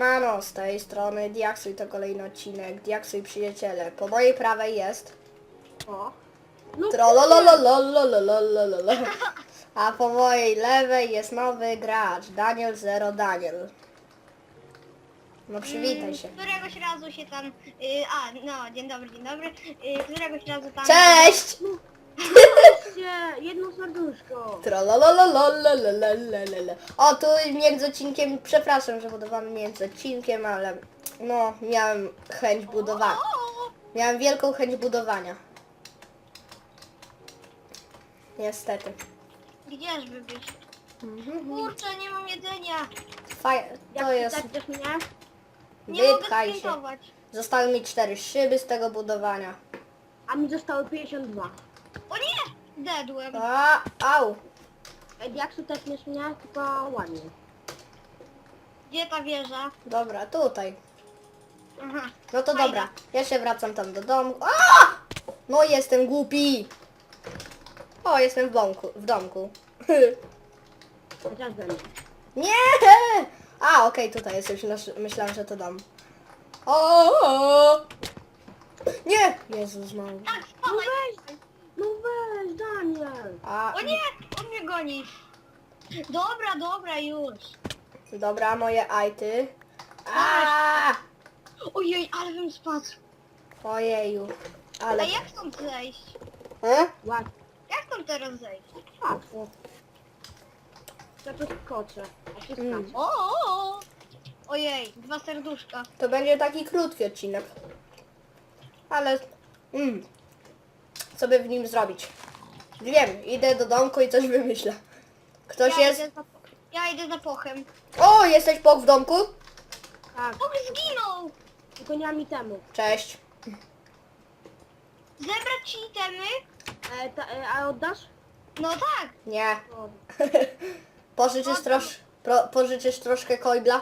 Siemano, z tej strony Diaksuj to kolejny odcinek. Diaksuj przyjaciele. Po mojej prawej jest O. No. A po mojej lewej jest nowy gracz, Daniel Zero Daniel. No przywitaj się. Któregoś razu się tam... Y, a, no, dzień dobry, dzień dobry. Y, któregoś razu tam... Cześć! Weźcie, jedno serduszko. Trollolololololololol. O, tu między odcinkiem, przepraszam, że budowałem między odcinkiem, ale no, miałem chęć budowania. Miałem wielką chęć budowania. Niestety. gdzieżby być? Kurczę, nie mam jedzenia. Faj... Jak To jest... pytasz mnie? Nie mogę Wypchaj się. sprintować. Zostały mi cztery szyby z tego budowania. A mi zostało 52. O nie! Dedłem. A, au! Diaksu też nie mnie, tylko ładnie. Gdzie ta wieża? Dobra, tutaj. Aha. No to Fajna. dobra, ja się wracam tam do domu. A! No jestem głupi! O, jestem w domku. W domku. Chociaż. Nie! A, okej, tutaj jest już. nasz- Myślałem, że to dom. O! Nie! Jezus. Tak, No weź, no weź. A, O nie! On mnie goni. Dobra, dobra, już. dobra, moje ajty. A! Ojej, ale bym spadł. Ojeju. A Ale... jak stąd zejść? E? Łatwo. Jak stąd teraz zejść? Łatwo. Ja tu skoczę. Mm. O, o, o. Ojej, dwa serduszka. To będzie taki krótki odcinek. Ale... Mm, co by w nim zrobić? Wiem, idę do domku i coś wymyślę. Ktoś ja jest... Idę za, ja idę za pochem. O, jesteś pok w domku? Tak, Poch zginął! tylko nie mam temu. Cześć. Zebrać ci itemy? E, ta, e, a oddasz? No tak. Nie. O, Pożyczysz, trosz... Pro... Pożyczysz troszkę kojbla?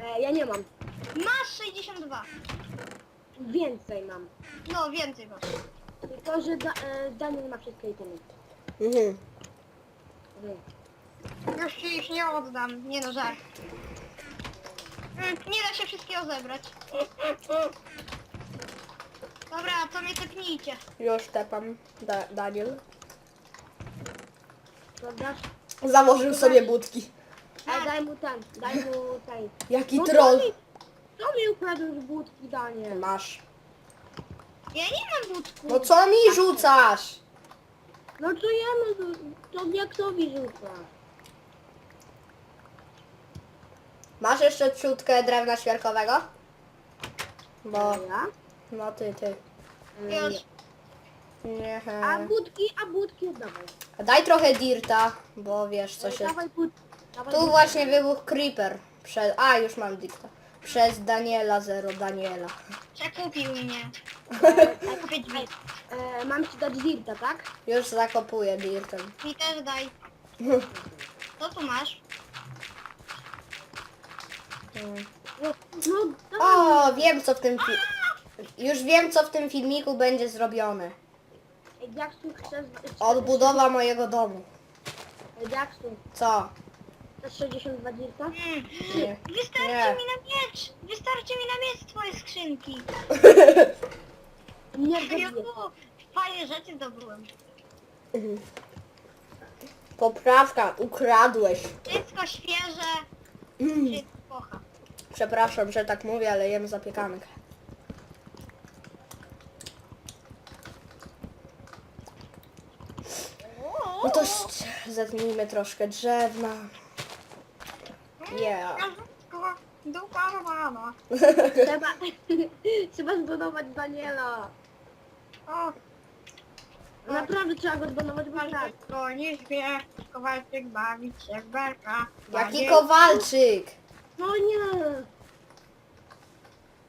e, ja nie mam. Masz 62. Więcej mam. No, więcej masz. Tylko, że da, e, Daniel ma wszystkie itemy. Mhm. Mhm. Już ci ich nie oddam. Nie no, żart. Mm, Nie da się wszystkiego zebrać. Dobra, to mnie tepnijcie. Już tepam. Da Daniel. Założył sobie budki. E, daj mu ten, daj mu ten. Jaki No troll. To mi, to mi ukradł z budki, Daniel. Masz. Ja nie mam budku. No co mi rzucasz? No to ja, no to, to jak to rzuca? Masz jeszcze ciutkę drewna świerkowego? Bo... Ja? No ty, ty. Już. Nie. A budki, a budki oddawaj. Daj trochę dirta, bo wiesz co się... Dawaj. Dawaj Tu właśnie wybuchł creeper. Przez... A, już mam dirta. Przez Daniela, zero Daniela. Przekupił mnie. E, Kupię drzwi. e, mam ci dać dirta, tak? Już zakopuję dirtem. Mi też daj. Co tu masz? No, no. O, wiem co w tym fi... Już wiem co w tym filmiku będzie zrobione. Ej, Jak tu chcesz... Odbudowa mojego domu. Ej, Jak tu? Co? Chcesz 62 dirta? Mm. Nie. Wystarczy Nie. mi na miecz. Wystarczy mi na miecz twoje skrzynki. Nie zrobię. fajne rzeczy zdobyłem. Poprawka, ukradłeś. Wszystko świeże. Mm. Wszystko. Przepraszam, że tak mówię, ale jem zapiekanek. No to sz- zetnijmy troszkę drzewna. Yeah. Dupa romana. Trzeba... Trzeba zbudować Daniela. O, Naprawdę trzeba go zbudować, bo tak. Walczyk goni zwierz, Kowalczyk bawić się w berka. Jaki Kowalczyk? No nie.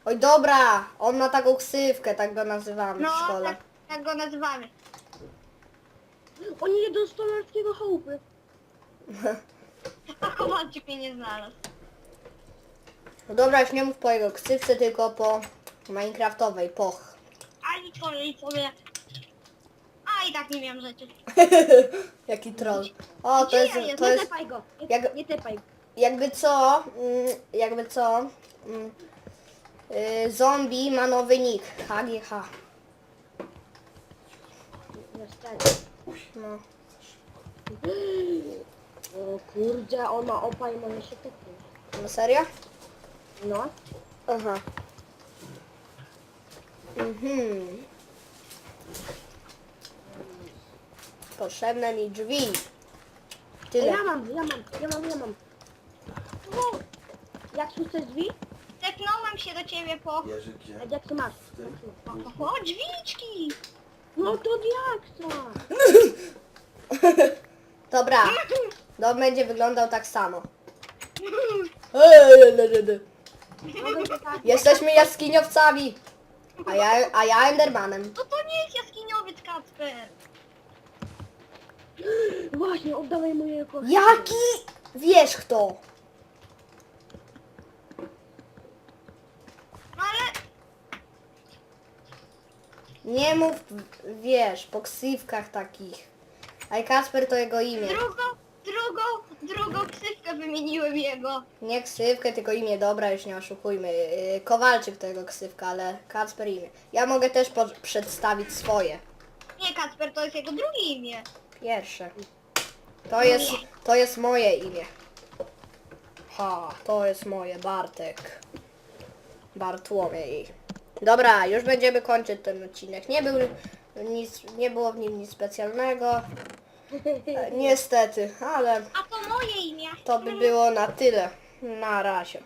Oj dobra, on ma taką ksywkę, tak go nazywamy No, w szkole. tak, tak go nazywamy. Oni jedą z stolarskiego chałupy. A Kowalczyk mnie nie znalazł. No dobra, już nie mów po jego ksywce, tylko po minecraftowej, poch. Ani twojej sobie. A i tak nie wiem rzeczy. Jaki troll. O, to jest, to Nie jest, tepaj go. Nie, jak- nie tepaj. jakby co, mm, jakby co, mm, y, zombie ma nowy nick, HGH. Niestety. No. O kurde, on ma opa i może się tepnąć. No serio? No. Aha. Mhm. Potrzebne mi drzwi. Tyle. ja mam, ja mam, ja mam, ja mam. O, jak tu chcesz drzwi? Tepnąłem się do ciebie po... Jerzy gdzie? A jak tu masz? O, drzwiczki! No to diaksa. Dobra. Dom będzie wyglądał tak samo. Tak? Jesteśmy jaskiniowcami. A ja, a ja Endermanem. No to nie jest jaskiniowiec Kacper! Właśnie, oddawaj moje kości. Jaki? Wiesz kto? No ale Nie mów, wiesz, po ksywkach takich. A Kasper to jego imię. drugą, drugą, drugą ksywkę wymieniłem jego. Nie ksywkę, tylko imię. Dobra, już nie oszukujmy. Yy, Kowalczyk to jego ksywka, ale Kacper imię. Ja mogę też po- przedstawić swoje. Nie Kacper, to jest jego drugie imię. Pierwsze. To jest, to jest moje imię. Ha, to jest moje, Bartek. Bartłomiej. Dobra, już będziemy kończyć ten odcinek. Nie był nic, nie było w nim nic specjalnego. E, Niestety, ale A imię. to by było na tyle. Na razie.